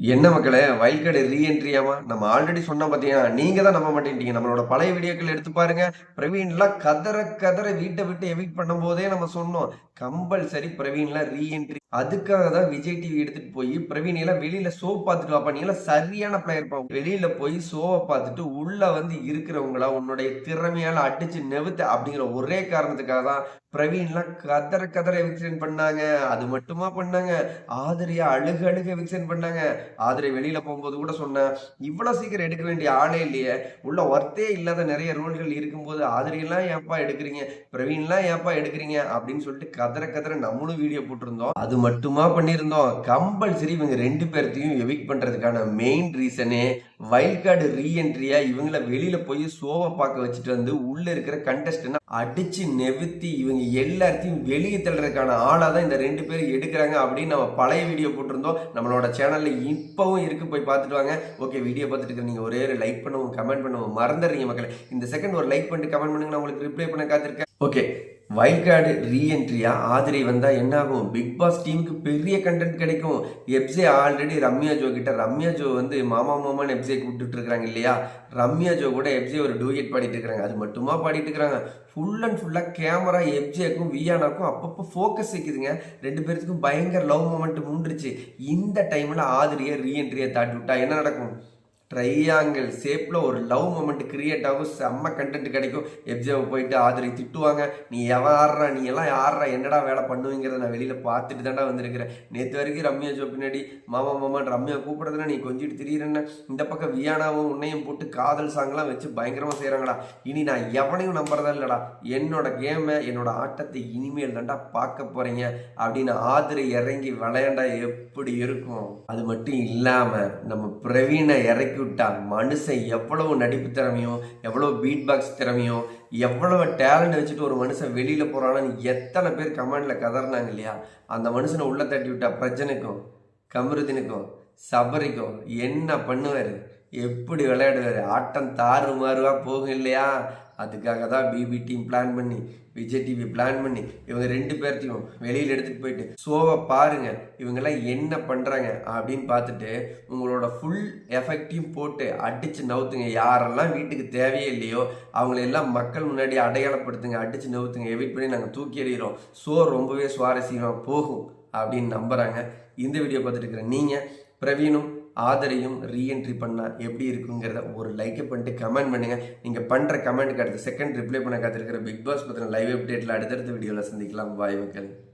என்ன மக்களே வயல்காடு ரீஎன்ட்ரியாமா நம்ம ஆல்ரெடி சொன்னோம் பார்த்தீங்கன்னா நீங்கள் தான் நம்ப மாட்டேன்ட்டீங்க. நம்மளோட பழைய வீடியோக்கள் எடுத்து பாருங்க. பிரவீன்லாம் கதற கதற வீட்டை விட்டு எவிட் பண்ணும்போதே நம்ம சொன்னோம். கம்பல்சரி பிரவீன்லாம் ரீஎன்ட்ரி. அதுக்காக தான் விஜய் டிவி எடுத்துட்டு போய் பிரவீன் எல்லாம் வெளியில ஷோ பார்த்துட்டு வாப்பா நீ எல்லாம் சரியான பிளேயர் பா. வெளியில போய் ஷோவை பார்த்துட்டு உள்ள வந்து இருக்கிறவங்களா உன்னுடைய திறமையால அடிச்சு நெவுத்த அப்படிங்கிற ஒரே காரணத்துக்காக தான் பிரவீன்லாம் கதற கதற எவிக்ஷன் பண்ணாங்க. அது மட்டுமா பண்ணாங்க? ஆதரியா அழுக அழுக எவிக்ஷன் பண்ணாங்க. ஆதரை வெளியில போகும்போது கூட சொன்னேன் இவ்வளவு சீக்கிரம் எடுக்க வேண்டிய ஆளே இல்லையே. உள்ள ஒர்த்தே இல்லாத நிறைய ரோல்கள் இருக்கும்போது ஆதிரியெல்லாம் ஏப்பா எடுக்கிறீங்க? பிரவீன்லாம் ஏப்பா எடுக்கிறீங்க? அப்படின்னு சொல்லிட்டு கதற கதற நம்மளும் வீடியோ போட்டிருந்தோம். அது மட்டுமா பண்ணியிருந்தோம். கம்பல்சரி இவங்க ரெண்டு பேர்த்தையும் எவிக் பண்றதுக்கான மெயின் ரீசனே வைல்ட் கார்டு ரீஎன்ட்ரியா இவங்கள வெளியில போய் ஷோவை பார்க்க வச்சுட்டு வந்து உள்ள இருக்கிற கண்டஸ்டன் அடிச்சு நெவுத்தி இவங்க எல்லாத்தையும் வெளியே தள்ளுறதுக்கான ஆளா தான் இந்த ரெண்டு பேரும் எடுக்கிறாங்க அப்படின்னு நம்ம பழைய வீடியோ போட்டிருந்தோம். நம்மளோட சேனல்ல இப்பவும் இருக்கு போய் பார்த்துட்டு வாங்க. ஓகே வீடியோ பார்த்துட்டு இருக்க ஒரே ஒரு லைக் பண்ணவும் கமெண்ட் பண்ணவும் மறந்துடுறீங்க மக்களே. இந்த செகண்ட் ஒரு லைக் பண்ணிட்டு கமெண்ட் பண்ணுங்க நான் உங்களுக்கு ரிப்ளை பண்ண காத்திருக்கேன். ஓகே வைல்ட் கார்டு ரீஎன்ட்ரியா ஆதிரை வந்தால் என்ன ஆகும் பிக் பாஸ் டீமுக்கு பெரிய கண்டென்ட் கிடைக்கும். எப்சே ஆல்ரெடி ரம்யா ஜோ கிட்ட ரம்யா ஜோ வந்து மாமா மாமான்னு எப்சே கூப்பிட்டு இருக்காங்க இல்லையா? ரம்யா ஜோ கூட எப்சே ஒரு டூயட் பாடிட்டு இருக்கிறாங்க. அது மட்டுமா பாடிட்டு இருக்கிறாங்க? ஃபுல் அண்ட் ஃபுல்லாக கேமரா எப்ஜேக்கும் வியானாக்கும் அப்பப்போ ஃபோக்கஸ் வைக்குதுங்க. ரெண்டு பேர்த்துக்கும் பயங்கர லவ் மூமெண்ட் மூண்டுருச்சு இந்த டைமில் ஆதிரியை ரீஎன்ட்ரியை தாட்டி விட்டா என்ன நடக்கும்? ட்ரையாங்கிள் ஷேப்பில் ஒரு லவ் மூமெண்ட் கிரியேட் ஆகும். செம்ம கண்டென்ட் கிடைக்கும். எப்ஜேவை போயிட்டு ஆதரி திட்டுவாங்க. நீ எவன் ஆடுறா? நீ எல்லாம் ஆடுறா என்னடா வேலை பண்ணுவீங்கிறத நான் வெளியில் பார்த்துட்டு தாண்டா வந்திருக்கிறேன். நேற்று வரைக்கும் ரம்யா ஜோ பின்னாடி மாமா மாமான் ரம்யா கூப்பிட்றதுனா நீ கொஞ்சிட்டு திரியிறேன்னு இந்த பக்கம் வியானாவும் உன்னையும் போட்டு காதல் சாங்லாம் வச்சு பயங்கரமாக செய்கிறாங்கடா இனி நான் எவனையும் நம்புறதா இல்லைடா. என்னோட கேமை என்னோட ஆட்டத்தை இனிமேல் தாண்டா பார்க்க போகிறீங்க அப்படின்னு ஆதிரை இறங்கி விளையாண்டா எப்படி இருக்கும்? அது மட்டும் இல்லாமல் நம்ம பிரவீனை இறக்கி விட்டா மனுஷன் எவ்வளவு நடிப்பு திறமையும் எவ்வளவு பீட் பாக்ஸ் திறமையும் எவ்வளவு டேலண்ட் வச்சுட்டு ஒரு மனுஷன் வெளியில போறான்னு எத்தனை பேர் கமெண்ட்ல கதறினாங்க இல்லையா? அந்த மனுஷனை உள்ள தட்டி விட்டா பிரஜனுக்கும் கமருதினுக்கும் சபரிக்கும் என்ன பண்ணுவாரு? எப்படி விளையாடுவாரு? ஆட்டம் தாறு மாறுவா போகும் இல்லையா? அதுக்காக தான் பிபி டீம் பிளான் பண்ணி விஜய் டிவி பிளான் பண்ணி இவங்க ரெண்டு பேர்த்தையும் வெளியில் எடுத்துகிட்டு போயிட்டு ஷோவை பாருங்க இவங்கெல்லாம் என்ன பண்ணுறாங்க அப்படின்னு பார்த்துட்டு உங்களோட ஃபுல் எஃபெக்டையும் போட்டு அடித்து நவுத்துங்க. யாரெல்லாம் வீட்டுக்கு தேவையே இல்லையோ அவங்களெல்லாம் மக்கள் முன்னாடி அடையாளப்படுத்துங்க அடித்து நவுத்துங்க எவிட் பண்ணி நாங்கள் தூக்கி எறிகிறோம். ஷோ ரொம்பவே சுவாரஸ்யமாக போகும் அப்படின்னு நம்புகிறாங்க இந்த வீடியோ பார்த்துட்டு இருக்கிற நீங்கள் பிரவீனும் ஆதரையும் ரீஎன்ட்ரி பண்ணால் எப்படி இருக்குங்கிறத ஒரு லைக்கை பண்ணிட்டு கமெண்ட் பண்ணுங்கள் நீங்கள் பண்ணுற கமெண்ட்டுக்கு அடுத்த செகண்ட் ரிப்ளை பண்ண காத்திருக்கிற பிக் பாஸ் பற்றின லைவ் அப்டேட்டில் அடுத்தடுத்த வீடியோவில் சந்திக்கலாம். வாய் மக்கள்.